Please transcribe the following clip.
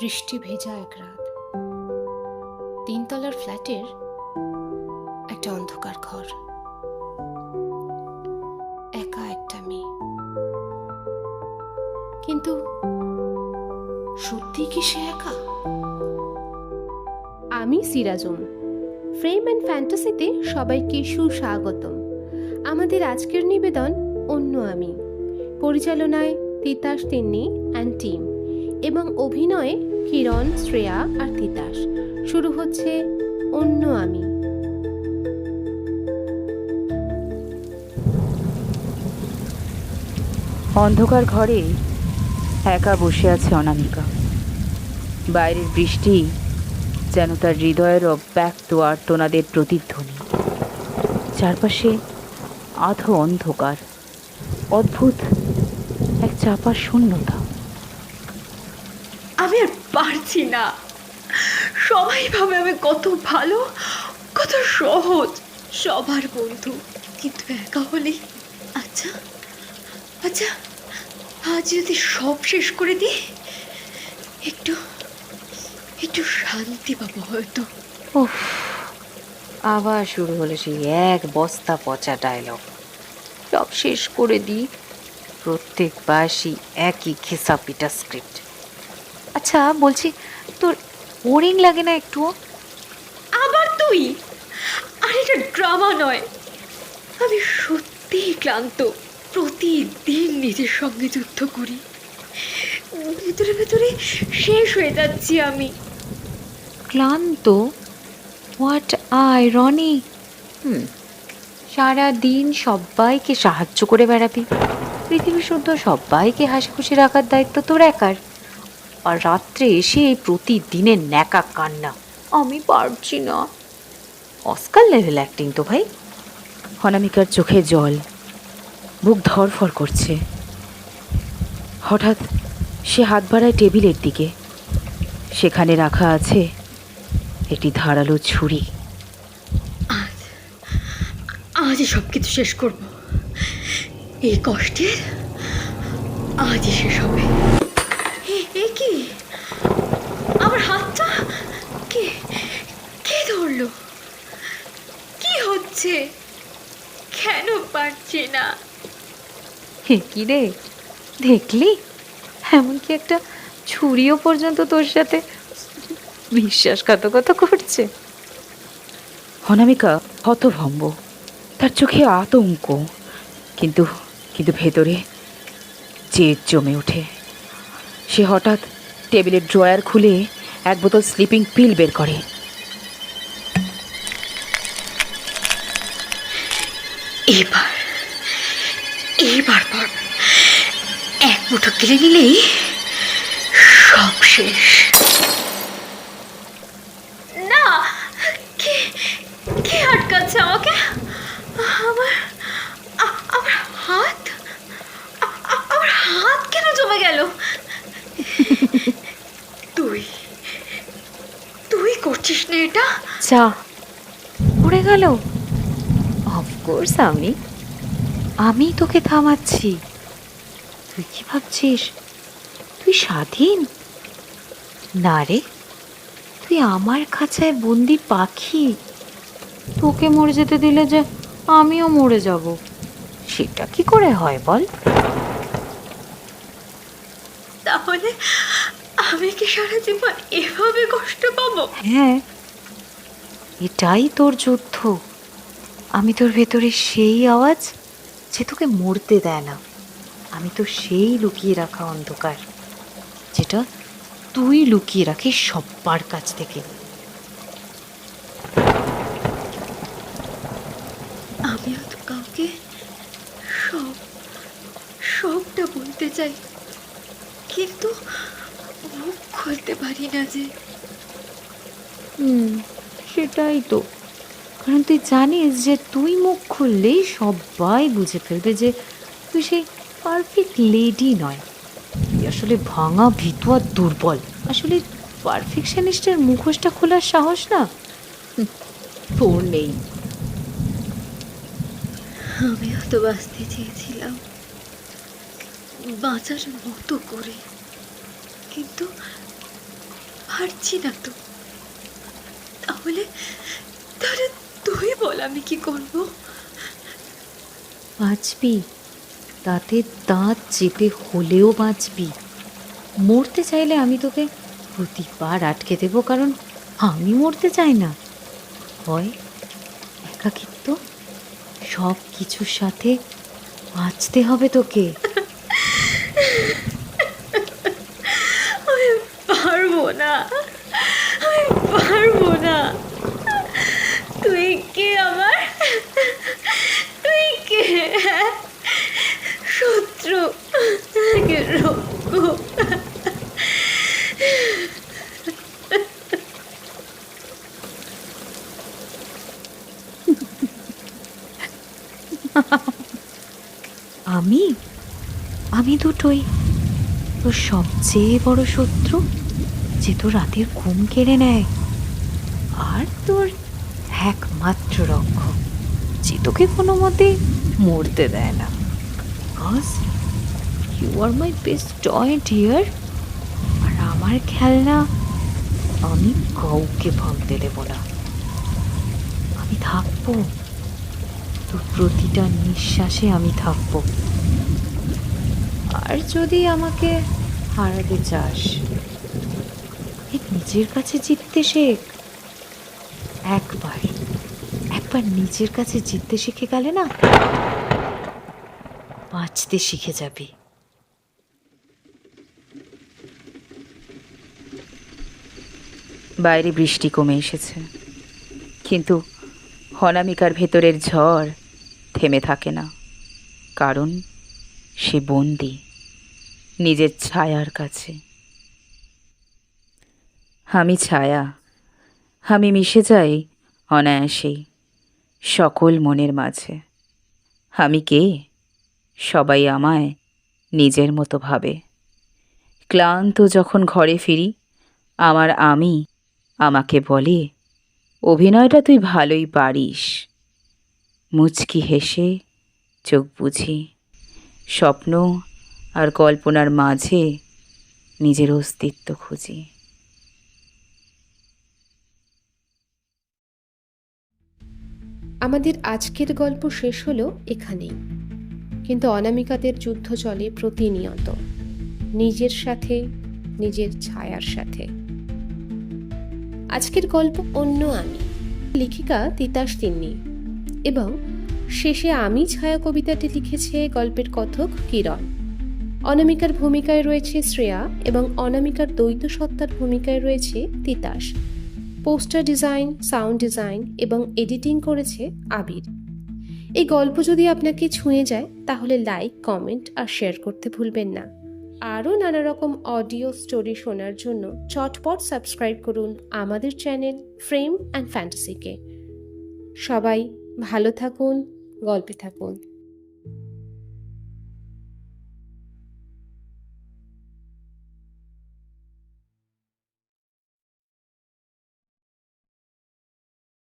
বৃষ্টি ভেজা এক রাত। তিনতলার ফ্ল্যাটের একটা অন্ধকার ঘর। একা একটা মেয়ে। কিন্তু সত্যি কি সে একা? আমি সিরাজুম। ফ্রেম অ্যান্ড ফ্যান্টাসিতে সবাইকে সুস্বাগতম। আমাদের আজকের নিবেদন অন্য আমি। পরিচালনায় তিতাস তিন্নি অ্যান্ড টিম এবং অভিনয়ে কিরণ, শ্রেয়া আর তিতাস। শুরু হচ্ছে অন্য আমি। অন্ধকার ঘরে একা বসে আছে অনামিকা। বাইরের বৃষ্টি যেন তার হৃদয়ের অব্যক্ত আর্তনাদের প্রতিধ্বনি। চারপাশে আধো অন্ধকার, অদ্ভুত এক চাপা শূন্যতা। আমি আর পারছি না। সবাই ভাবে আমি কত ভালো, কত সহজ, সবার বন্ধু। কিন্তু একা হলেই আচ্ছা আচ্ছা আজ যদি সব শেষ করে দিই, একটু একটু শান্তি পাবো হয়তো। উফ, আবার শুরু হলো সেই এক বস্তা পচা ডায়লগ সব শেষ করে দিই প্রত্যেক বাসই একই খেসা পিটা স্ক্রিপ্ট আচ্ছা বলছি তোর বোরিং লাগে না একটু? আবার তুই? আর এটা ড্রামা নয়। আমি সত্যিই ক্লান্ত। প্রতিদিন নিজের সঙ্গে যুদ্ধ করি। ভেতরে ভেতরে শেষ হয়ে যাচ্ছি আমি। ক্লান্ত? হোয়াট আই রনি হুম সারা দিন সবাইকে সাহায্য করে বেড়াবি। পৃথিবী শুদ্ধ সবাইকে হাসি খুশি রাখার দায়িত্ব তোর একার। আর রাত্রে এসে এই প্রতিদিনের ন্যাকা কান্না। আমি পারছি না। অস্কার লেভেল অ্যাক্টিং তো ভাই। অনামিকার চোখে জল। বুক ধরফর করছে। হঠাৎ সে হাত বাড়ায় টেবিলের দিকে। সেখানে রাখা আছে একটি ধারালো ছুরি। আজ আজই সব কিছু শেষ করব। এই কষ্টের আজই শেষ হবে। কি? আমার হাতটা? কে? কে কি হচ্ছে? কেন পারছি না? কি রে? দেখলি? এমনকি একটা ছুরিও পর্যন্ত তোর সাথে বিশ্বাসঘাতকতা করছে। অনামিকা হতভম্ব। তার চোখে আতঙ্ক। কিন্তু কিন্তু ভেতরে জেদ জমে ওঠে। সে হঠাৎ টেবিলের ড্রয়ার খুলে এক বোতল স্লিপিং পিল বের করে। এবার এবার পর এক মুঠো কিনে নিলেই সব শেষ না কে কে আটকাচ্ছে আমাকে আমার আ- আমার হাত আ- আ- আমার হাত কেন জমে গেল তুই তুই করছিস না এটা? চা পড়ে গেল? অফকোর্স আমি। আমি তোকে থামাচ্ছি। তুই কি ভাবছিস? তুই স্বাধীন? না রে। তুই আমার খাঁচায় বন্দি পাখি। তোকে মরে যেতে দিলে যে আমিও মরে যাব। সেটা কি করে হয় বল? তাহলে আমি কি সারা জীবন এভাবে কষ্ট পাবো? হ্যাঁ। এটাই তোর যুদ্ধ। আমি তোর ভেতরে সেই আওয়াজ যে তোকে মরতে দেয় না। আমি তো সেই লুকিয়ে রাখা অন্ধকার যেটা তুই লুকিয়ে রাখিস সব্বার কাছ থেকে। আমিও তো কাউকে সব সবটা বলতে চাই কিন্তু মুখ খুলতে পারি না যে। হুম। সেটাই তো। কারণ তুই জানিস যে তুই মুখ খুললেই সবাই বুঝে ফেলবে যে তুই সেই পারফেক্ট লেডি নয়। তুই আসলে ভাঙা, ভীতু আর দুর্বল। আসলে পারফেকশনিস্টের মুখোশটা খোলার সাহস না? তোর নেই। আমিও তো বাঁচতে চেয়েছিলাম। বাঁচার মতো করে। কিন্তু পারছি না তো। তাহলে তাহলে তুই বল আমি কি করব? বাঁচবি তাতে দাঁত চেপে হলেও বাঁচবি। মরতে চাইলে আমি তোকে প্রতিবার আটকে দেব কারণ আমি মরতে চাই না। হয় একাকিত্ব সব কিছুর সাথে বাঁচতে হবে তোকে। পারব না আমি পারব না। তুই কে আমার? তুই কে? শত্রু। আমি? আমি দুটোই। তোর সবচেয়ে বড় শত্রু যে তোর রাতের ঘুম কেড়ে নেয়। আর তোর একমাত্র রক্ষক, যে তোকে কোনো মতে মরতে দেয় না। Because you are my best toy dear আর আমার খেলনা আমি কাউকে ভাঙতে দেব না। আমি থাকব। তোর প্রতিটা নিঃশ্বাসে আমি থাকব। আর যদি আমাকে হারাতে চাস নিজের কাছে জিততে শেখ। একবার একবার নিজের কাছে জিততে শিখে গেলে না বাঁচতে শিখে যাবি। বাইরে বৃষ্টি কমে এসেছে, কিন্তু অনামিকার ভেতরের ঝড় থেমে থাকে না, কারণ সে বন্দি, নিজের ছায়ার কাছে। আমি ছায়া আমি মিশে যাই অনায়াসেই, সকল মনের মাঝে। আমি কে? সবাই আমায় নিজের মতো ভাবে। ক্লান্ত যখন ঘরে ফিরি, আমার আমি আমাকে বলে, অভিনয়টা তুই ভালোই পারিস মুচকি হেসে চোখ বুঝি। স্বপ্ন আর কল্পনার মাঝে নিজের অস্তিত্ব খুঁজি। আমাদের আজকের গল্প শেষ হলো এখানেই। কিন্তু অনামিকাদের যুদ্ধ চলে প্রতিনিয়ত। নিজের সাথে, নিজের ছায়ার সাথে। আজকের গল্প অন্য আমি, লেখিকা তিতাস তিন্নি। এবং শেষে আমি ছায়া কবিতাটি লিখেছে গল্পের কথক কিরণ। অনামিকার ভূমিকায় রয়েছে শ্রেয়া এবং অনামিকার দ্বৈত সত্তার ভূমিকায় রয়েছে Titas. Poster design, sound design এবং এডিটিং করেছে আবির। এই গল্প যদি আপনাকে ছুঁয়ে যায়, তাহলে লাইক, কমেন্ট আর শেয়ার করতে ভুলবেন না। আরও নানা রকম অডিও স্টোরি শোনার জন্য চটপট সাবস্ক্রাইব করুন আমাদের চ্যানেল ফ্রেম অ্যান্ড ফ্যান্টাসিকে। সবাই ভালো থাকুন, গল্পে থাকুন।